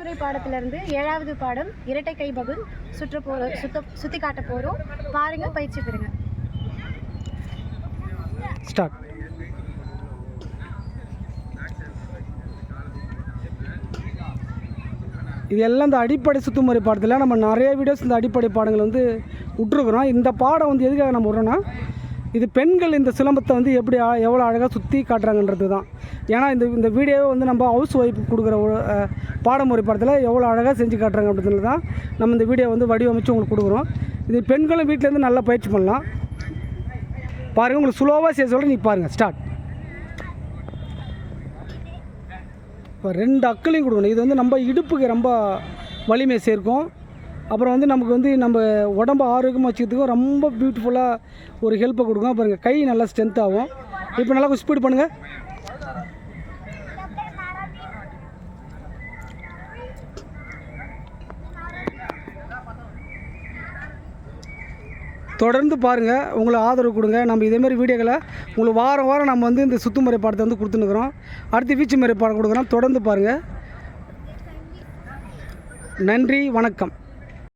முறை பாடத்திலிருந்து ஏழாவது பாடம் இரட்டை கை பகுல் சுற்ற போ சுத்த சுற்றி காட்ட போகிறோம் பாருங்க பயிற்சி பெறுங்க. ஸ்டார்ட் இது எல்லாம் இந்த அடிப்படை சுத்துமுறை பாடத்தில் நம்ம நிறைய வீடியோஸ் இந்த அடிப்படை பாடங்கள் வந்து விட்டுருக்குறோம். இந்த பாடம் வந்து எதுக்காக நம்ம விட்றோன்னா இது பெண்கள் இந்த சிலம்பத்தை வந்து எப்படி எவ்வளோ அழகாக சுற்றி காட்டுறாங்கன்றது தான். ஏன்னா இந்த இந்த வீடியோவை வந்து நம்ம ஹவுஸ் ஒய்ஃப் கொடுக்குற ஒரு, பாடமுறை படத்தில் எவ்வளோ அழகாக செஞ்சு காட்டுறாங்க அப்படின்றது தான் நம்ம இந்த வீடியோ வந்து வடிவமைச்சு உங்களுக்கு கொடுக்குறோம். இது பெண்களும் வீட்டிலேருந்து நல்லா பயிற்சி பண்ணலாம். பாருங்கள் உங்களுக்கு ஸ்லோவாக செய்ய சொல்கிறேன் நீ பாருங்கள் ஸ்டார்ட் இப்போ ரெண்டு அக்களையும் கொடுக்கணும். இது வந்து நம்ம இடுப்புக்கு ரொம்ப வலிமை சேர்க்கும். அப்புறம் வந்து நமக்கு வந்து நம்ம உடம்ப ஆரோக்கியமாக வச்சுக்கிறதுக்கும் ரொம்ப பியூட்டிஃபுல்லாக ஒரு ஹெல்ப்பை கொடுக்கும். பாருங்கள் கை நல்லா ஸ்ட்ரென்த் ஆகும். இப்போ நல்லா கொஞ்சம் ஸ்பீட் பண்ணுங்கள் தொடர்ந்து பாருங்கள் உங்களை ஆதரவு கொடுங்க. நம்ம இதேமாரி வீடியோக்களை உங்களுக்கு வாரம் வாரம் நம்ம வந்து இந்த சுத்துமுறை பாடத்தை வந்து கொடுத்துனுக்குறோம் அடுத்து வீச்சு முறை பாடம் கொடுக்குறோம். தொடர்ந்து பாருங்கள் நன்றி வணக்கம்.